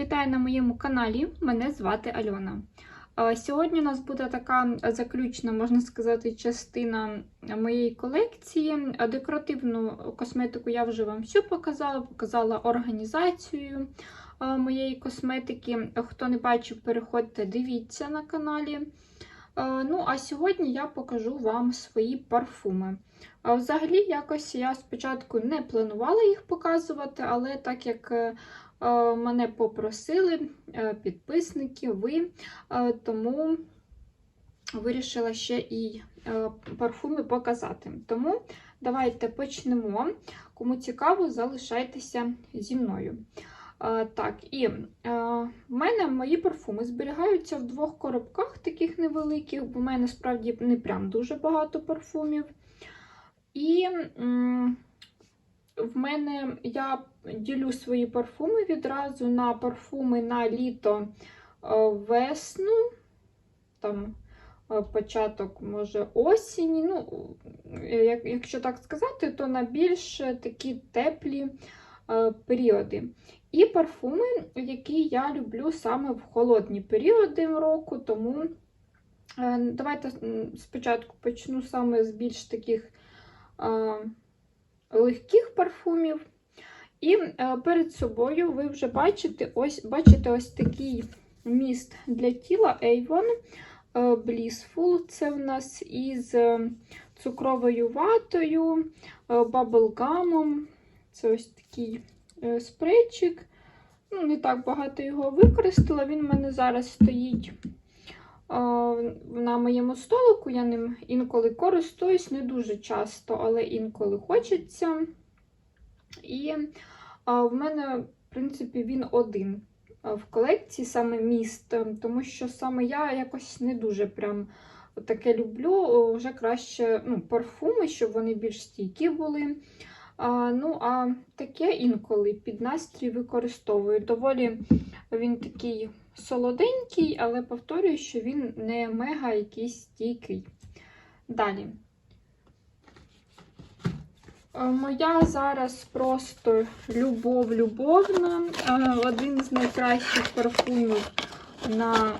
Вітаю на моєму каналі. Мене звати Альона. Сьогодні у нас буде така заключна, можна сказати, частина моєї колекції. Декоративну косметику я вже вам всю показала, показала організацію моєї косметики. Хто не бачив, переходьте, дивіться на каналі. Ну, а сьогодні я покажу вам свої парфуми. Взагалі, якось я спочатку не планувала їх показувати, але так як е, мене попросили е, підписники, ви, е, тому вирішила ще і е, парфуми показати. Тому давайте почнемо. Кому цікаво, залишайтеся зі мною. Е, Так, і е, в мене мої парфуми зберігаються в двох коробках, таких невеликих, бо в мене справді не прям дуже багато парфумів. І в мене я ділю свої парфуми відразу на парфуми на літо е, весну, там е, початок, може, осінь. Ну, е, якщо так сказати, то на більш такі теплі періоди. І парфуми, які я люблю саме в холодні періоди року, тому давайте спочатку почну саме з більш таких легких парфумів. І е, перед собою ви вже бачите ось бачите ось такий міст для тіла Avon е, Blissful. Це в нас із е, цукровою ватою, баблгамом. Це ось такий спрейчик. Ну, Не так багато його використала. Він в мене зараз стоїть на моєму столику. Я ним інколи користуюсь, не дуже часто, але інколи хочеться. І в мене, в принципі, він один в колекції, саме міст, тому що саме я якось не дуже прям таке люблю. Вже краще ну, парфуми, щоб вони більш стійкі були. А, ну, а таке інколи під настрій використовую. Доволі він такий солоденький, але повторюю, що він не мега якийсь стійкий. Далі. Е, Моя зараз просто любов любовна. Е, Один з найкращих парфумів на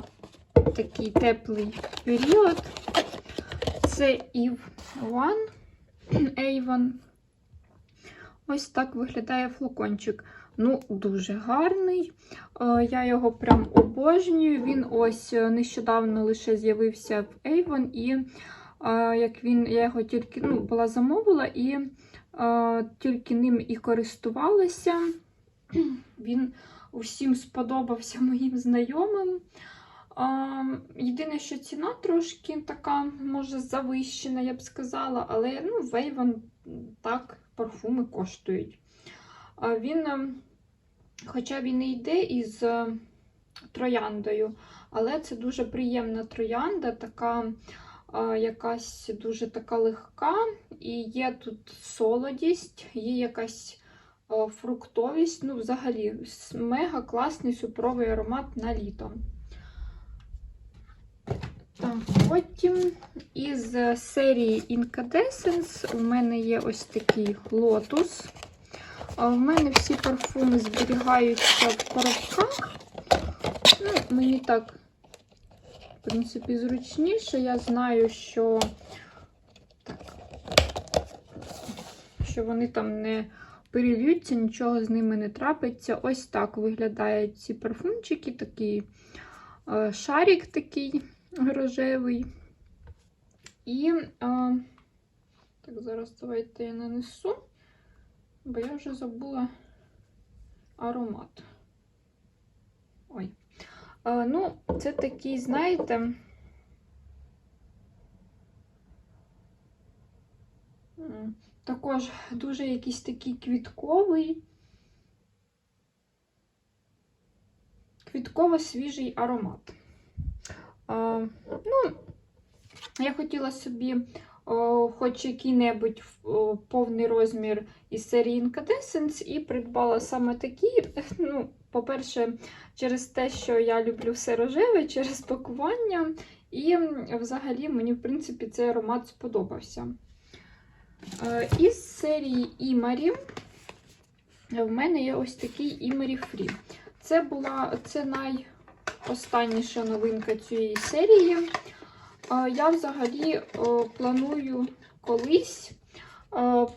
такий теплий період. Це Eve One Avon. Ось так виглядає флакончик. Ну, дуже гарний. Е, Я його прям обожнюю. Він ось е, нещодавно лише з'явився в Avon, і е, як він, я його тільки ну, була замовила і тільки ним і користувалася. Він усім сподобався моїм знайомим. Єдине, що ціна трошки така, може, завищена, я б сказала, але ну, в Avon так парфуми коштують. Він, хоча він і йде із е, трояндою, але це дуже приємна троянда, така е, якась дуже така легка, і є тут солодість, є якась е, фруктовість. Ну, взагалі, мега класний супровий аромат на літо. Так, потім із серії Incandescence у мене є ось такий лотус. А в мене всі парфуми зберігаються в коробках. Ну, мені так, в принципі, зручніше. Я знаю, що, так, що вони там не перельються, нічого з ними не трапиться. Ось так виглядають ці парфумчики, такий е, шарик такий рожевий. І а, так, зараз давайте я нанесу, бо я вже забула аромат. Ой. А, ну, це такий, знаєте, також дуже якийсь такий квітковий, квітково-свіжий аромат. А, ну, я хотіла собі хоч який-небудь повний розмір із серії Incandescence і придбала саме такі. Ну, по-перше, через те, що я люблю все рожеве, через пакування. І взагалі мені, в принципі, цей аромат сподобався. Е, Із серії Імарі в мене є ось такий Імарі Free. Це була це найостанніша новинка цієї серії. Я взагалі планую колись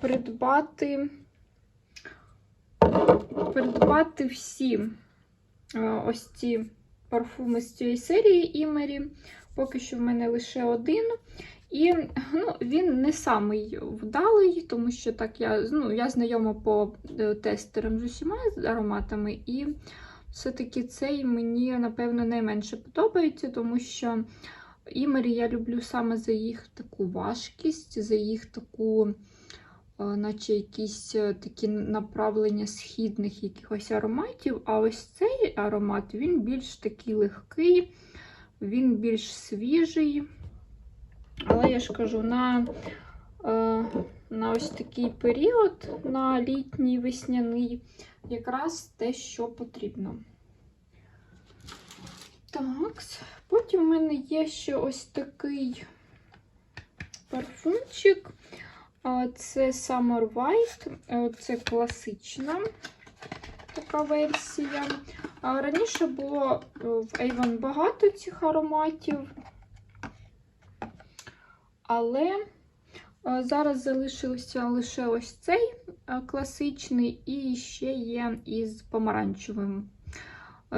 придбати, придбати всі ось ці парфуми з цієї серії Імері. Поки що в мене лише один. І ну, він не самий вдалий, тому що так я ну, я знайома по е, тестерам з усіма ароматами, і все-таки цей мені, напевно, найменше подобається, тому що імері я люблю саме за їх таку важкість, за їх таку, е, наче якісь е, такі направлення східних якихось ароматів. А ось цей аромат він більш такий легкий, він більш свіжий. Але я ж кажу, на е, на ось такий період, на літній весняний, якраз те, що потрібно. Так, потім в мене є ще ось такий парфумчик. Це Summer White, Е, це класична така версія. Раніше було е, в Avon багато цих ароматів. Але е, зараз залишився лише ось цей класичний, і ще є із помаранчевим,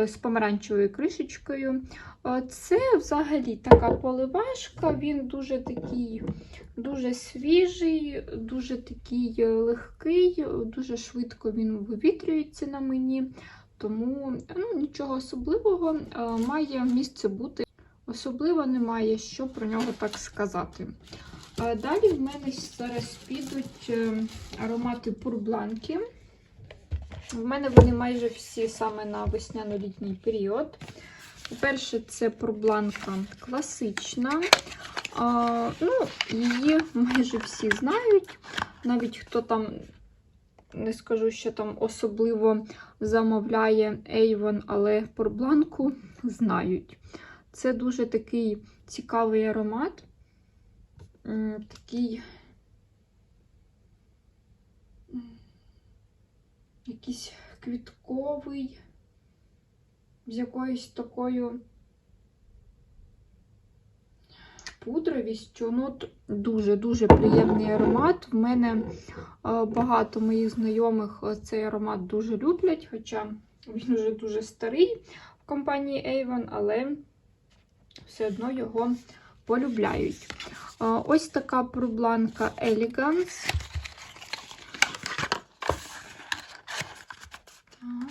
з помаранчевою кришечкою. Е, Це взагалі така поливашка, він дуже такий, дуже свіжий, дуже такий е, легкий, дуже швидко він вивітрюється на мені, тому ну, нічого особливого е, має місце бути. Особливо немає що про нього так сказати. Далі в мене зараз підуть е, аромати пурбланки. В мене вони майже всі саме на весняно-літній період. По-перше, це пурбланка класична. А, ну, Її майже всі знають. Навіть хто там, не скажу, що там особливо замовляє Avon, але пурбланку знають. Це дуже такий цікавий аромат. Такий якийсь квітковий, з якоюсь такою пудровістю. Ну, Дуже-дуже приємний аромат. В мене багато моїх знайомих цей аромат дуже люблять, хоча він вже дуже старий в компанії Avon, але все одно його полюбляють. Ось така пробланка Elegance.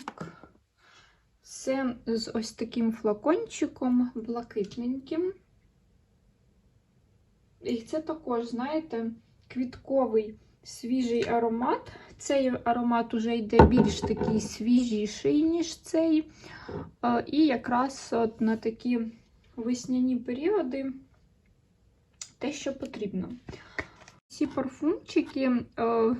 Так. Це з ось таким флакончиком блакитненьким. І це також, знаєте, квітковий свіжий аромат. Цей аромат уже йде більш такий свіжіший, ніж цей. І якраз от на такі весняні періоди те, що потрібно. Ці парфумчики е,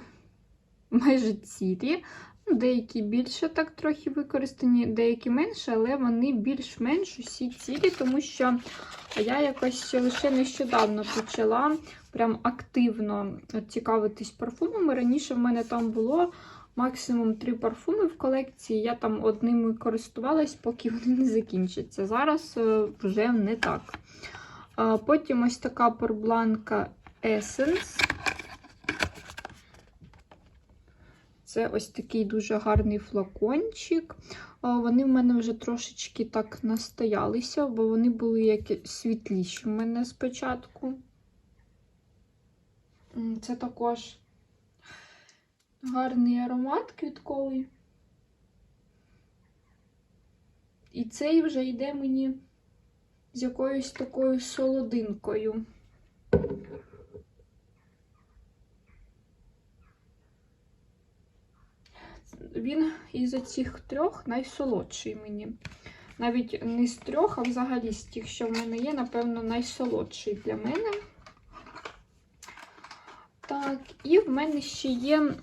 майже цілі. Деякі більше так трохи використані, деякі менше, але вони більш-менш усі цілі, тому що я якось лише нещодавно почала прям активно цікавитись парфумами. Раніше в мене там було максимум три парфуми в колекції. Я там одними користувалась, поки вони не закінчаться. Зараз е, вже не так. Потім ось така порбланка Essence. Це ось такий дуже гарний флакончик. Вони в мене вже трошечки так настоялися, бо вони були як світліші в мене спочатку. Це також гарний аромат квітковий. І цей вже йде мені з якоюсь такою солодинкою. Він із цих трьох найсолодший мені. Навіть не з трьох, а взагалі з тих, що в мене є, напевно, найсолодший для мене. Так, і в мене ще є е,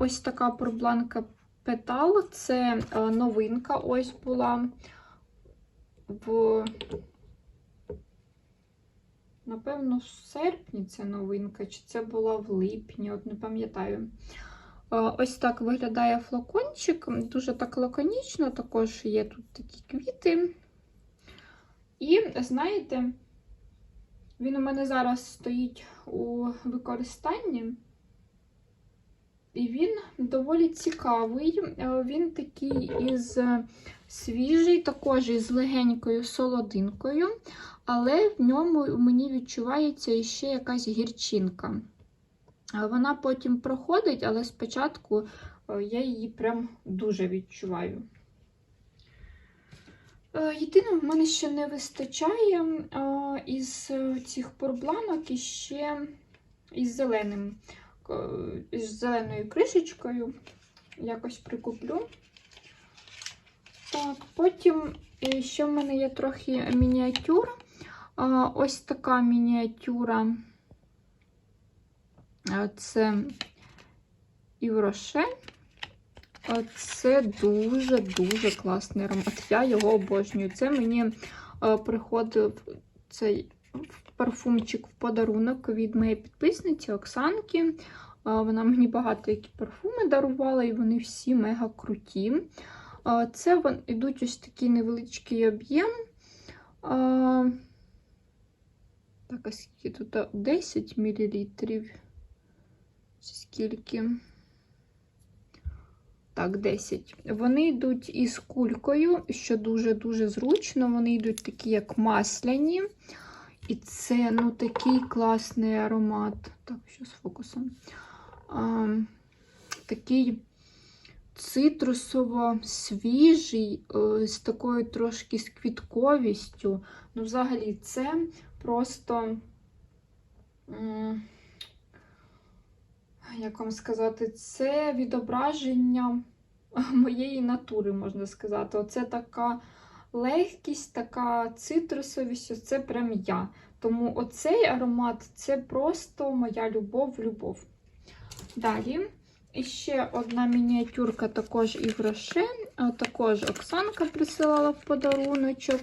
ось така пробланка Петал. Це е, новинка ось була в, напевно, в серпні це новинка, чи це була в липні, от не пам'ятаю. Ось так виглядає флакончик, дуже так лаконічно, також є тут такі квіти. І знаєте, він у мене зараз стоїть у використанні. І він доволі цікавий. Е, Він такий із свіжий, також із легенькою солодинкою, але в ньому мені відчувається ще якась гірчинка. Вона потім проходить, але спочатку е, я її прям дуже відчуваю. Е, Єдине, в мене ще не вистачає е, із цих порбланок і ще із зеленим, із зеленою кришечкою. Якось прикуплю. Так, потім ще в мене є трохи мініатюр. Ось така мініатюра. Це Івроше. Це дуже-дуже класний аромат. Я його обожнюю. Це мені е, приходив цей парфумчик в подарунок від моєї підписниці Оксанки. Е, Вона мені багато які парфуми дарувала, і вони всі мега круті. Е, Це вон, ідуть ось такий невеличкий об'єм. Так, а скільки тут 10 мл? Скільки? Так, 10. Вони йдуть із кулькою, що дуже-дуже зручно. Вони йдуть такі, як масляні. І це ну, такий класний аромат. Так, що з фокусом? А, такий цитрусово свіжий, е, з такою трошки з квітковістю. Ну, взагалі, це просто. м, як вам сказати, це відображення моєї натури, можна сказати. Оце така легкість, така цитрусовість, оце прям я. Тому оцей аромат це просто моя любов-любов. Далі. І ще одна мініатюрка також і грошен. Також Оксанка присилала в подаруночок.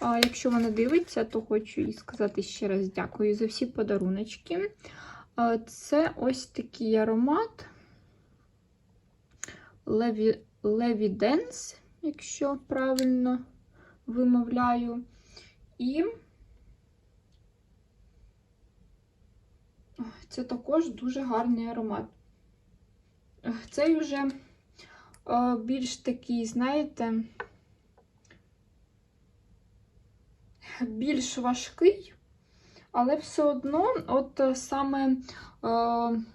Якщо вона дивиться, то хочу їй сказати ще раз дякую за всі подаруночки. Це ось такий аромат Levi, якщо правильно вимовляю. І це також дуже гарний аромат. Цей вже е, більш такий, знаєте, більш важкий. Але все одно, от е, саме е,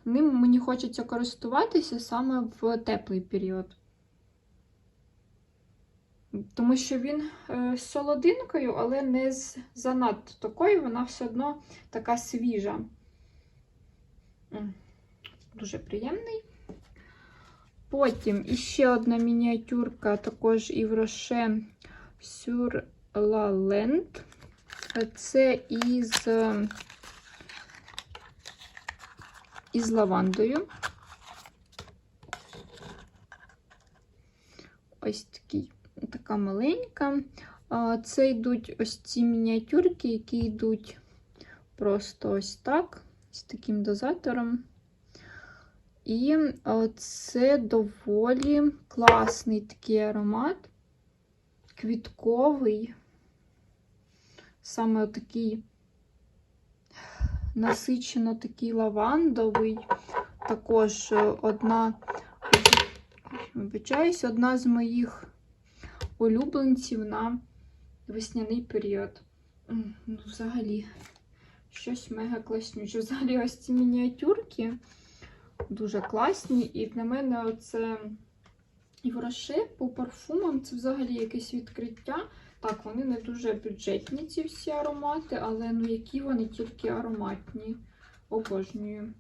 ним мені хочеться користуватися саме в теплий період. Тому що він е, з солодинкою, але не з занадто такою, вона все одно така свіжа. Дуже приємний. Потім іще одна мініатюрка, також і в Роше Sur La Land. Це із, е, із лавандою. Ось такий, така маленька. Це йдуть ось ці мініатюрки, які йдуть просто ось так, з таким дозатором. І це доволі класний такий аромат, квітковий саме такий насичено такий лавандовий. Також е, одна, вибачаюсь, одна з моїх улюбленців на весняний період. Ну, взагалі, щось мега класнюче. Взагалі, ось ці мініатюрки дуже класні. І для мене оце і вроше по парфумам це взагалі якесь відкриття. Так, вони не дуже бюджетні, ці всі аромати, але ну які вони тільки ароматні. Обожнюю.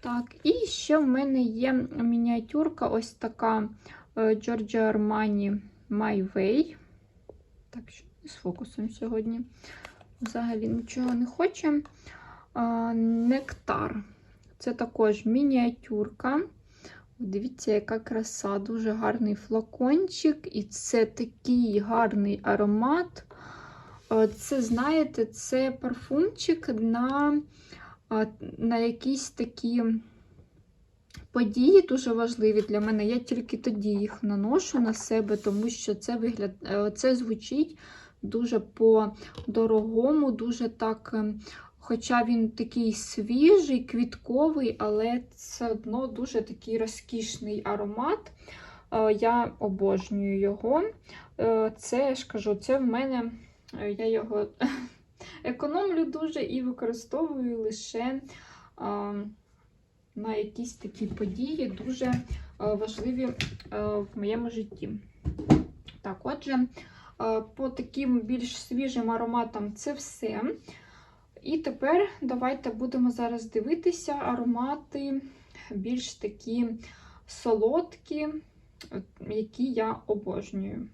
Так, і ще в мене є мініатюрка ось така е, Giorgio Armani My Way. Так, що з фокусом сьогодні взагалі нічого не хоче. Нектар. Це також мініатюрка. Дивіться, яка краса, дуже гарний флакончик, і це такий гарний аромат. Е, Це, знаєте, це парфумчик на, на якісь такі події дуже важливі для мене. Я тільки тоді їх наношу на себе, тому що це вигляд, е, це звучить дуже по-дорогому, дуже так. Хоча він такий свіжий, квітковий, але все одно дуже такий розкішний аромат. Е, Я обожнюю його. Е, Це я ж кажу, це в мене е, я його економлю дуже і використовую лише на якісь такі події, дуже важливі в моєму житті. Так, отже, по таким більш свіжим ароматам це все. І тепер давайте будемо зараз дивитися аромати більш такі солодкі, які я обожнюю.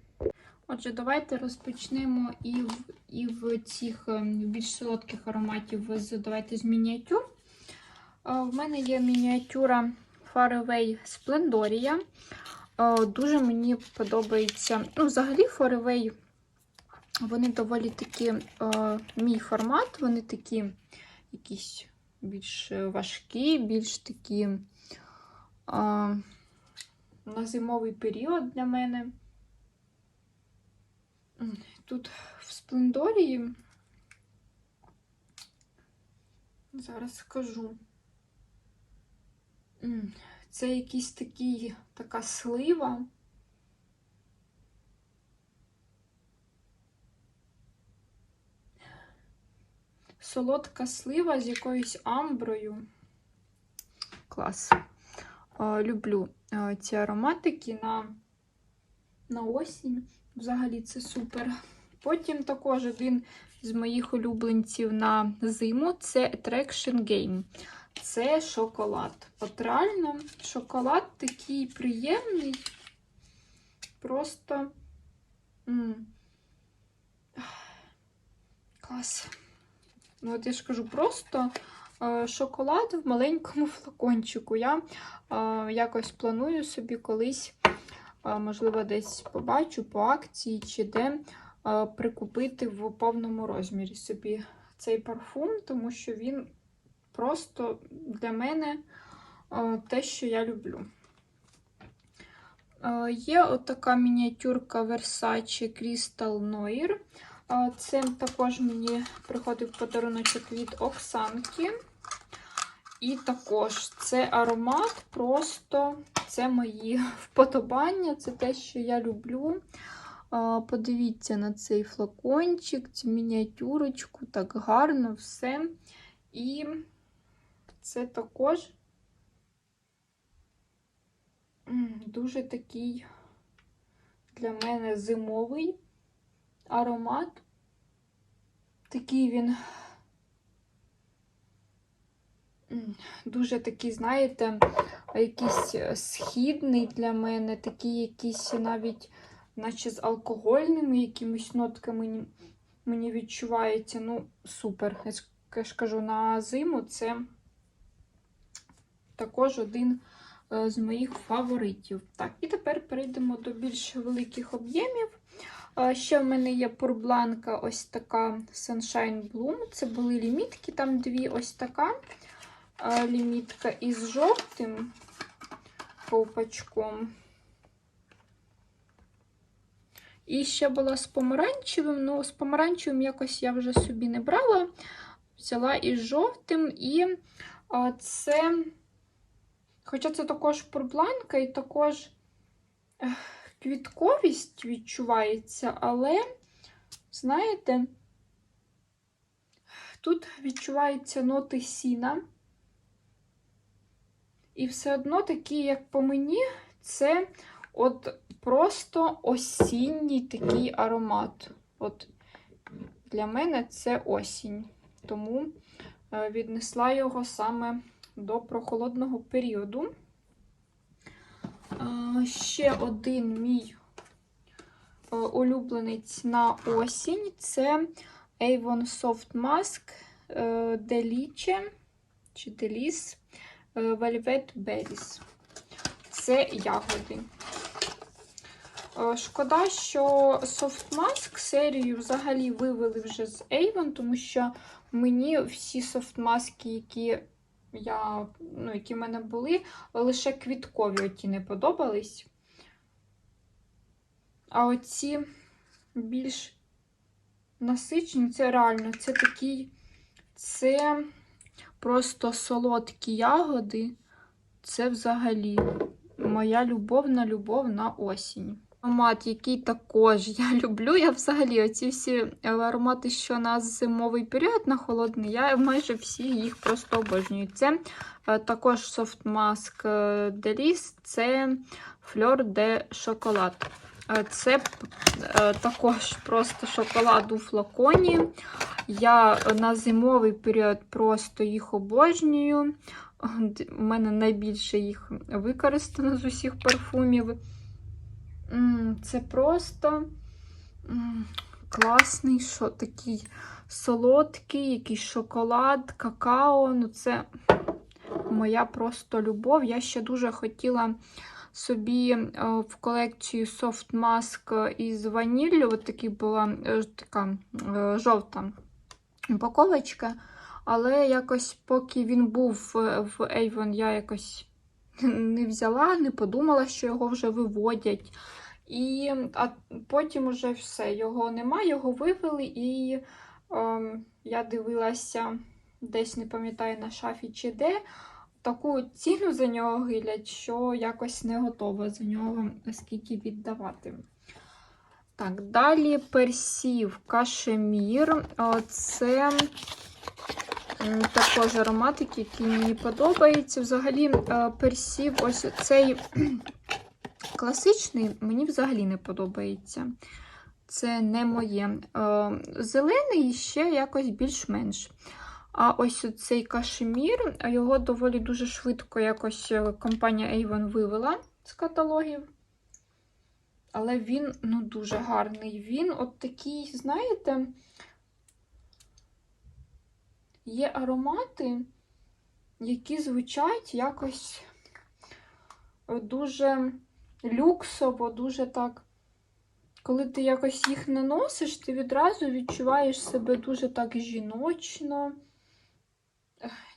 Отже, давайте розпочнемо і в, і в цих е, більш солодких ароматів давайте з мініатюр. Е, В мене є мініатюра Faraway Splendoria. Е, Дуже мені подобається. Ну, взагалі, Faraway, вони доволі такі е, мій формат, вони такі якісь більш важкі, більш такі е, на зимовий період для мене. Тут в Сплендорії, зараз скажу, це якийсь такий, така слива. Солодка слива з якоюсь амброю. Клас. Люблю ці ароматики на, на осінь. Взагалі це супер. Потім також один з моїх улюбленців на зиму це Attraction Game. Це шоколад. От реально шоколад такий приємний. Просто м клас. Ну, от я ж кажу, просто е, шоколад в маленькому флакончику. Я е, якось планую собі колись можливо, десь побачу по акції чи де прикупити в повному розмірі собі цей парфум, тому що він просто для мене те, що я люблю. Є отака мініатюрка Versace Crystal Noir. Це також мені приходив подаруночок від Оксанки. І також це аромат, просто це мої вподобання, це те, що я люблю. Подивіться на цей флакончик, цю мініатюрочку, так гарно все. І це також дуже такий для мене зимовий аромат. Такий він Дуже такий, знаєте, якийсь е, східний для мене, такий якийсь навіть, наче з алкогольними якимись нотками мені відчувається. Ну, супер. Я ж кажу, на зиму це також один е, з моїх фаворитів. Так, і тепер перейдемо до більш великих об'ємів. Ще в мене є пурбланка ось така Sunshine Bloom. Це були лімітки, там дві ось така лімітка із жовтим ковпачком. І ще була з помаранчевим. Ну, з помаранчевим якось я вже собі не брала. Взяла із жовтим, і це, хоча це також пурбланка, і також квітковість відчувається, але, знаєте, тут відчуваються ноти сіна. І все одно такий, як по мені, це от просто осінній такий аромат. От Для мене це осінь. Тому е, віднесла його саме до прохолодного періоду. Ще один мій е, улюбленець на осінь це Avon Soft Mask Delice чи Delice Velvet Berries. Це ягоди. Е, Шкода, що Mask серію взагалі вивели вже з Avon, тому що мені всі софтмаски, які я, ну, які в мене були, лише квіткові оті не подобались. А оці більш насичені, це реально, це такий, це просто солодкі ягоди. Це взагалі моя любовна любов на осінь. Аромат, який також я люблю. Я взагалі оці всі аромати, що на зимовий період, на холодний, я майже всі їх просто обожнюю. Це е, також Soft Mask е, це Fleur de Chocolat. Е, Це е, також просто шоколад у флаконі. Я на зимовий період просто їх обожнюю. У мене найбільше їх використано з усіх парфумів. Це просто класний, що такий солодкий, якийсь шоколад, какао. Ну, це моя просто любов. Я ще дуже хотіла собі е, в колекцію Soft Mask із ваніллю. От такі була е, така е, жовта упаковочка. Але якось, поки він був в Avon, я якось не взяла, не подумала, що його вже виводять. І а потім уже все, його нема, його вивели, і е, я дивилася, десь не пам'ятаю на шафі чи де, таку ціну за нього гилять, що якось не готова за нього скільки віддавати. Так, далі персів кашемір. Це також ароматик, який мені подобається. Взагалі, е, персів, ось цей класичний, мені взагалі не подобається. Це не моє. Е, Зелений ще якось більш-менш. А ось цей кашемір, його доволі дуже швидко якось е, компанія Avon вивела з каталогів. Але він ну, дуже гарний. Він от такий, знаєте, є аромати, які звучать якось дуже люксово, дуже так. Коли ти якось їх наносиш, ти відразу відчуваєш себе дуже так жіночно,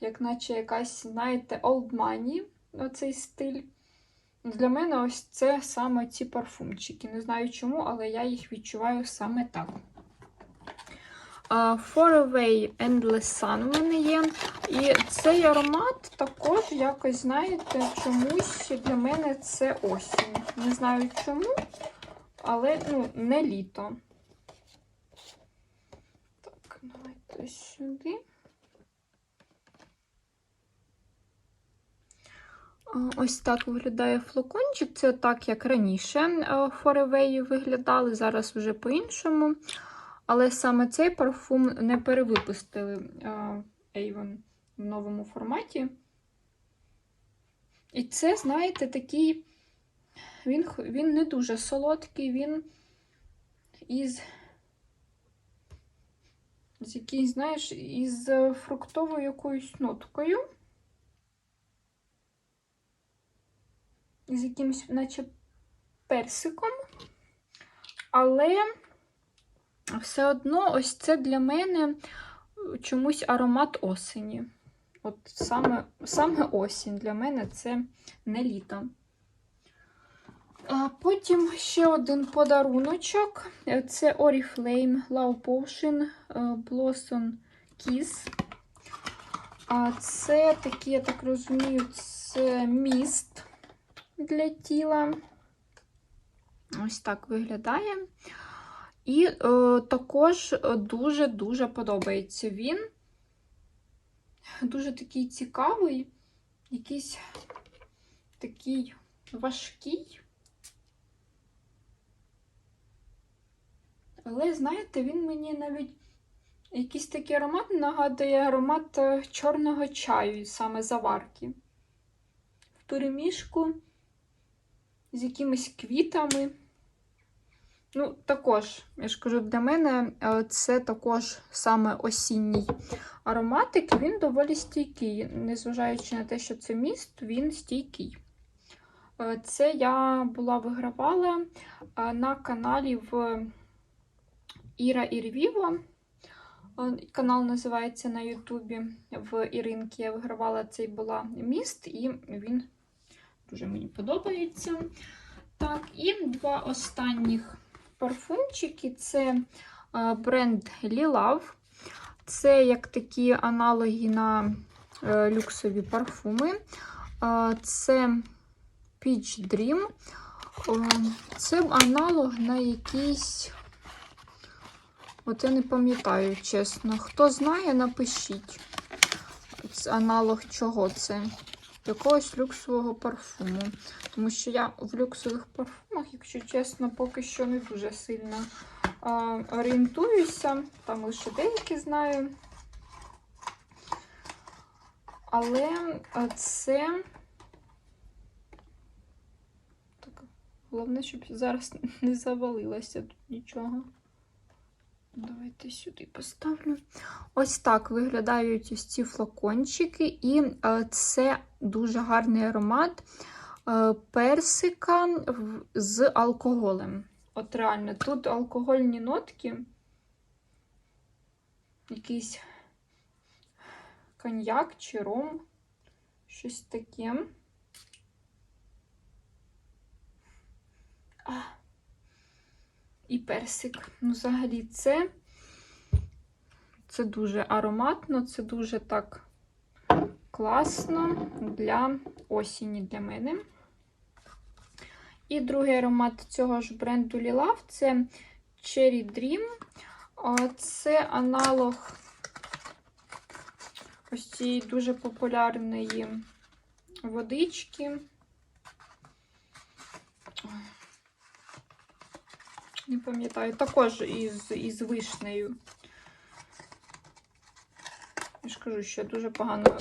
як наче якась, знаєте, old money, оцей стиль. Для мене ось це саме ці парфумчики. Не знаю чому, але я їх відчуваю саме так. Far Away Endless Sun в мене є. І цей аромат також якось, знаєте, чомусь для мене це осінь. Не знаю чому, але ну, не літо. Так, давайте сюди. Ось так виглядає флакончик. Це так, як раніше Форевеї виглядали, зараз вже по-іншому. Але саме цей парфум не перевипустили Avon в новому форматі. І це, знаєте, такий, він він не дуже солодкий, він із, з якийсь, знаєш, із фруктовою якоюсь ноткою. з якимось, наче персиком. Але все одно ось це для мене чомусь аромат осені. От саме, саме осінь для мене це не літо. А Потім ще один подаруночок. Це Oriflame Love Potion Blossom Kiss. А Це такий, я так розумію, це міст для тіла. Ось так виглядає. І е, також дуже-дуже подобається він. Дуже такий цікавий, якийсь такий важкий. Але, знаєте, він мені навіть якийсь такий аромат нагадує аромат е, чорного чаю, саме заварки. В перемішку з якимись квітами. Ну, також, я ж кажу, для мене е, це також саме осінній ароматик, він доволі стійкий, незважаючи на те, що це міст, він стійкий. Е, це я була вигравала е, на каналі в Іра Ірвіво. Е, Канал називається на Ютубі в Іринки. Я вигравала цей була міст, і він дуже мені подобається. Так, і два останніх парфумчики це е, бренд Lilove. Це як такі аналоги на е, люксові парфуми. Е, Це Peach Dream. Це аналог на якийсь. От я не пам'ятаю, чесно. Хто знає, напишіть. Аналог чого це? Якогось люксового парфуму. Тому що я в люксових парфумах, якщо чесно, поки що не дуже сильно а, орієнтуюся. Там лише деякі знаю. Але це. Так, головне, щоб зараз не завалилося тут нічого. Давайте сюди поставлю. Ось так виглядають ось ці флакончики, і е, це дуже гарний аромат е, персика з алкоголем. От реально, тут алкогольні нотки, якийсь коньяк чи ром, щось таке. А, і персик. Ну, взагалі, це, це дуже ароматно, це дуже так класно для осені для мене. І другий аромат цього ж бренду Lilave це Cherry Dream. Це аналог ось цієї дуже популярної водички. Не пам'ятаю, також із, із вишнею. Я ж кажу, що дуже погано.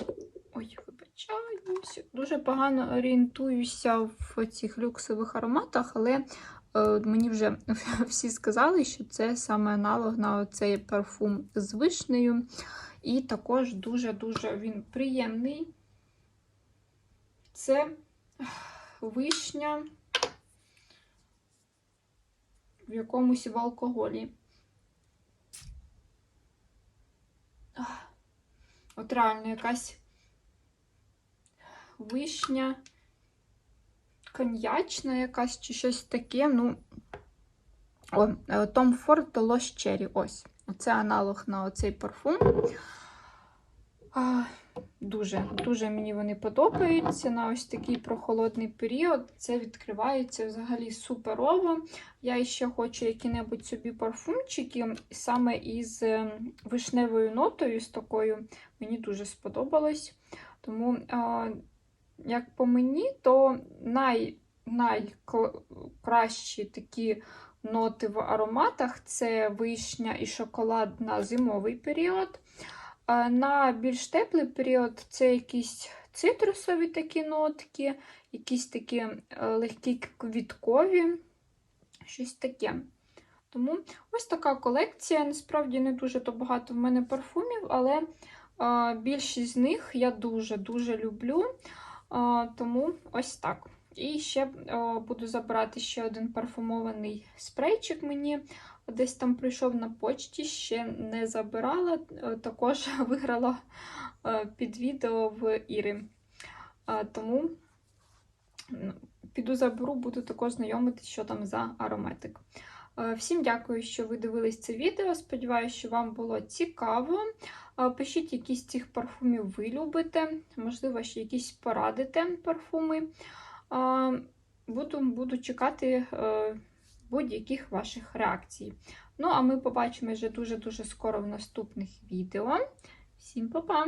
Ой, вибачаюся. Дуже погано орієнтуюся в цих люксових ароматах, але е, мені вже всі сказали, що це саме аналог на цей парфум з вишнею. І також дуже-дуже він приємний. Це вишня в якомусь в алкоголі. От реально якась вишня, коньячна якась чи щось таке. Ну, Tom Ford Lost Cherry. Ось. Це аналог на оцей парфум. Дуже, дуже мені вони подобаються на ось такий прохолодний період. Це відкривається взагалі суперово. Я ще хочу які-небудь собі парфумчики саме із е, вишневою нотою, з такою мені дуже сподобалось. Тому, як по мені, то най, найкращі такі ноти в ароматах це вишня і шоколад на зимовий період. На більш теплий період це якісь цитрусові такі нотки, якісь такі е, легкі квіткові, щось таке. Тому ось така колекція. Насправді не дуже то багато в мене парфумів, але більшість з них я дуже-дуже люблю. Тому ось так. І ще а, буду забирати ще один парфумований спрейчик мені десь там прийшов на почті, ще не забирала, е, також виграла е, під відео в Іри. Тому піду заберу, буду також знайомитися, що там за ароматик. Е, Всім дякую, що ви дивились це відео. Сподіваюся, що вам було цікаво. Пишіть, які з цих парфумів ви любите, можливо, ще якісь порадите парфуми. Буду, буду чекати будь-яких ваших реакцій. Ну, а ми побачимо вже дуже-дуже скоро в наступних відео. Всім па-па!